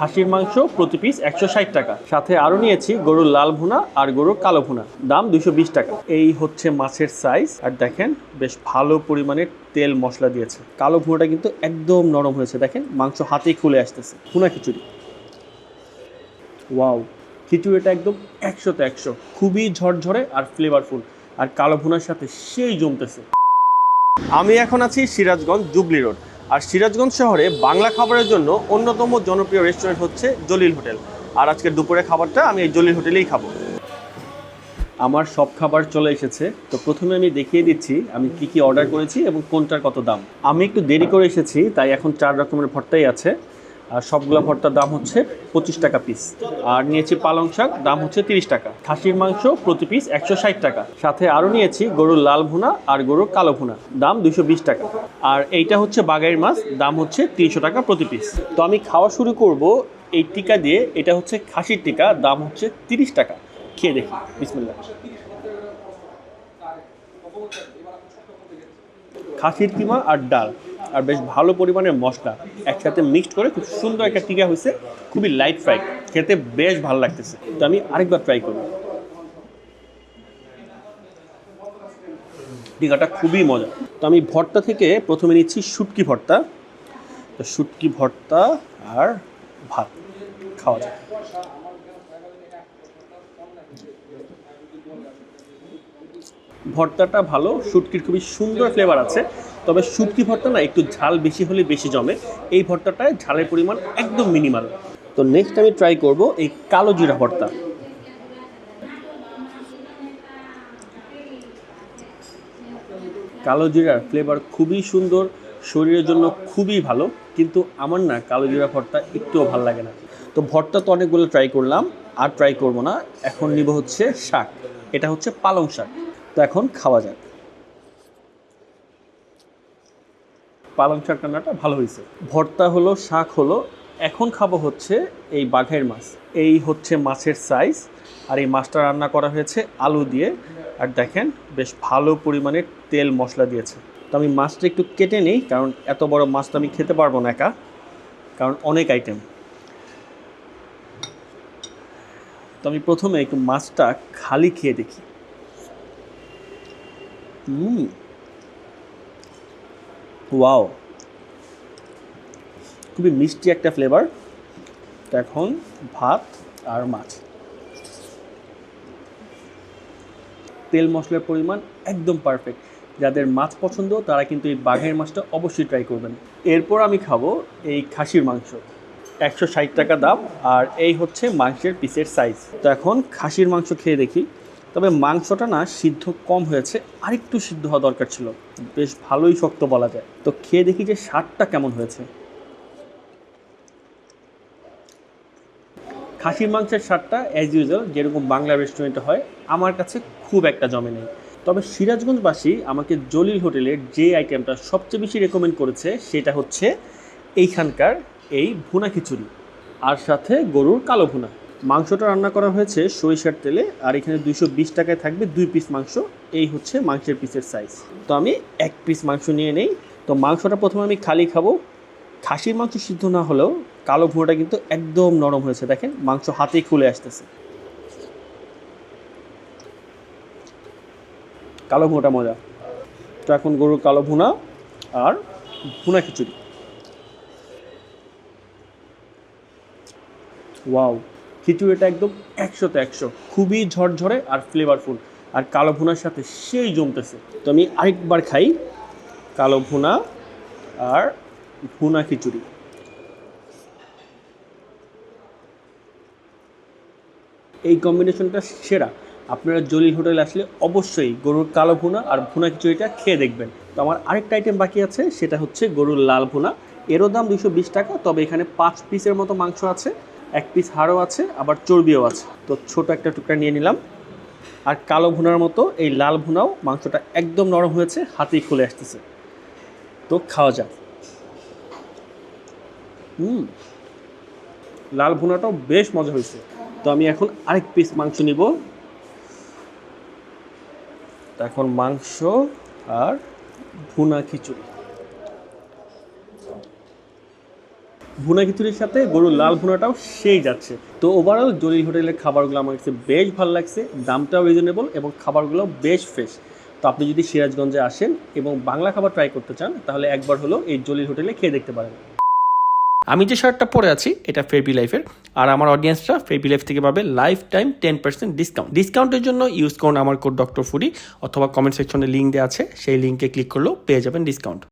খাসির মাংস প্রতি পিস একশো ষাট টাকা। সাথে আরও নিয়েছি গরুর লাল ভুনা আর গরুর কালো ভুনা। দাম দুশো বিশ টাকা। এই হচ্ছে মাছের সাইজ আর দেখেন, বেশ ভালো পরিমাণে তেল মশলা দিয়েছে। কালো ভুনাটা কিন্তু একদম নরম হয়েছে। দেখেন, মাংস হাতেই খুলে আসতেছে। ভুনা খিচুড়ি। ওয়াও! খিচুড়িটা একদম একশোতে একশো। খুবই ঝরঝরে আর ফ্লেভারফুল আর কালো ভুনার সাথে সেই জমতেছে। আমি এখন আছি সিরাজগঞ্জ, জুবলি রোড। আর সিরাজগঞ্জ শহরে বাংলা খাবারের জন্য অন্যতম জনপ্রিয় রেস্টুরেন্ট হচ্ছে জলিল হোটেল। আর আজকের দুপুরে খাবারটা আমি এই জলিল হোটেলেই খাব। আমার সব খাবার চলে এসেছে। তো প্রথমে আমি দেখিয়ে দিচ্ছি আমি কি কি অর্ডার করেছি এবং কোনটার কত দাম। আমি একটু দেরি করে এসেছি, তাই এখন চার রকমের ভর্তাই আছে। আর সবগুলো ভর্তার দাম হচ্ছে পঁচিশ টাকা পিস আর নিয়েছি পালং শাক, দাম হচ্ছে তিরিশ টাকা। খাসির মাংস প্রতি পিস একশো ষাট টাকা। সাথে আরও নিয়েছি গরুর লাল ভুনা আর গরুর কালো ভুনা, দাম দুশো বিশ টাকা। আর এইটা হচ্ছে বাগাইর মাছ, দাম হচ্ছে তিনশো টাকা প্রতি পিস তো আমি খাওয়া শুরু করব এই টিকা দিয়ে, এটা হচ্ছে খাসির টিকা, দাম হচ্ছে তিরিশ টাকা। খেয়ে দেখি বিসমিল্লা খাসির কিমা আর ডাল। আর বেশ ভালো পরিমাণের মশলা একসাথে মিক্সড করে খুব সুন্দর একটা টিকা হয়েছে, খুবই লাইট ফ্রাই খেতে বেশ ভালো লাগতেছে। তো আমি আরেকবার ট্রাই করব। টিকাটা খুবই মজা। তো আমি ভর্তা থেকে প্রথমে নিচ্ছি শুটকি ভর্তা। তো শুটকি ভর্তা আর ভাত খাওয়া যায় ভর্তাটা ভালো, শুটকির খুবই সুন্দর ফ্লেভার আছে। তবে শুটকি ভর্তা না, একটু ঝাল বেশি হলে বেশি জমে। এই ভর্তাটায় ঝালের পরিমাণ একদম মিনিমাল। তো নেক্সট আমি ট্রাই করব এই কালো জিরা ভর্তা। কালো জিরার ফ্লেভার খুবই সুন্দর, শরীরের জন্য খুবই ভালো, কিন্তু আমার না কালো জিরা ভর্তা একটুও ভালো লাগে না। তো ভর্তা তো অনেকগুলো ট্রাই করলাম, আর ট্রাই করব না। এখন নিব হচ্ছে শাক, এটা হচ্ছে পালং শাক। তো এখন খাওয়া যাক। পালং শাক রান্নাটা ভালো হয়েছে। ভর্তা হলো, শাক হলো, এখন খাব হচ্ছে এই বাঘের মাছ। এই হচ্ছে মাছের সাইজ আর এই মাছটা রান্না করা হয়েছে আলু দিয়ে। আর দেখেন, বেশ ভালো পরিমাণের তেল মশলা দিয়েছে। তো আমি মাছটা একটু কেটে নিই, কারণ এত বড় মাছটা আমি খেতে পারব না একা, কারণ অনেক আইটেম তো আমি প্রথমে একটু মাছটা খালি খেয়ে দেখি। হুম। ওয়াও খুবই মিষ্টি একটা ফ্লেভার এখন ভাত আর মাছ। তেল মশলার পরিমাণ একদম পারফেক্ট যাদের মাছ পছন্দ, তারা কিন্তু এই বাঘের মাছটা অবশ্যই ট্রাই করবেন। এরপর আমি খাব এই খাসির মাংস। একশো ষাট টাকা দাম, আর এই হচ্ছে মাংসের পিসের সাইজ তো এখন খাসির মাংস খেয়ে দেখি। তবে মাংসটা না সিদ্ধ কম হয়েছে, আরেকটু সিদ্ধ হওয়া দরকার ছিল। বেশ ভালোই শক্ত বলা যায়। তো খেয়ে দেখি যে স্বাদটা কেমন হয়েছে। খাসির মাংসের স্বাদটা অ্যাজ ইউজুয়াল যেরকম বাংলা রেস্টুরেন্টে হয়, আমার কাছে খুব একটা জমে নেই। তবে সিরাজগঞ্জবাসী আমাকে জলিল হোটেলের যে আইটেমটা সবচেয়ে বেশি রেকমেন্ড করেছে, সেটা হচ্ছে এইখানকার এই ভুনা খিচুড়ি। আর সাথে গরুর কালো ভুনা। মাংসটা রান্না করা হয়েছে সরিষার তেলে, আর এখানে দুইশো বিশ টাকায় থাকবে দুই পিস মাংস। এই হচ্ছে মাংসের পিসের সাইজ তো আমি এক পিস মাংস নিয়ে নেই। তো মাংসটা প্রথমে আমি খালি খাব। খাসির মাংস সিদ্ধ না হলেও কালো ভুনাটা কিন্তু একদম নরম হয়েছে, দেখেন? মাংস হাতেই খুলে আসতেছে। কালো ভুনাটা মজা। তো এখন গরুর কালো ভুনা আর ভুনা খিচুড়ি। ওয়াও। খিচুড়িটা একদম একশোতে একশো। খুবই ঝরঝরে আর ফ্লেভারফুল আর কালো ভুনার সাথে সেই জমতেছে। তো আমি আরেকবার খাই। কালো ভুনা আর ভুনা খিচুড়ি। এই কম্বিনেশনটা সেরা। আপনারা জলিল হোটেলে আসলে অবশ্যই গরুর কালো ভুনা আর ভুনা খিচুড়িটা খেয়ে দেখবেন। তো আমার আরেকটা আইটেম বাকি আছে, সেটা হচ্ছে গরুর লাল ভুনা। এরও দাম দুশো টাকা, তবে এখানে পাঁচ পিসের মতো মাংস আছে। এক পিস হাড়ও আছে, আবার চর্বিও আছে। তো ছোট একটা টুকরা নিয়ে নিলাম। আর কালো ভুনার মতো এই লাল ভুনাও মাংসটা একদম নরম হয়েছে, হাতেই খুলে আসতেছে। তো খাওয়া যাক। হুম, লাল ভুনাটাও বেশ মজা হয়েছে। তো আমি এখন আরেক পিস মাংস নিব। এখন মাংস আর ভুনা খিচুড়ি। ভুনা খিচুড়ির সাথে গরুর লাল ভুনাটাও সেই যাচ্ছে। তো ওভারঅল জলিল হোটেলের খাবারগুলো আমার কাছে বেশ ভালো লাগছে, দামটাও রিজনেবল এবং খাবারগুলো বেশ ফ্রেশ তো আপনি যদি সিরাজগঞ্জে আসেন এবং বাংলা খাবার ট্রাই করতে চান, তাহলে একবার হলো এই জলিল হোটেলে খেয়ে দেখতে পারেন। আমি যে শার্টটা পরে আছি, এটা ফেবি লাইফের আর আমার অডিয়েন্সরা ফেবি লাইফ থেকে পাবে lifetime ten percent discount ডিসকাউন্টের জন্য ইউজ করুন আমার কোড ডক্টর ফুডি অথবা কমেন্ট সেকশনে লিঙ্ক দেওয়া আছে, সেই লিঙ্কে ক্লিক করলেও পেয়ে যাবেন ডিসকাউন্ট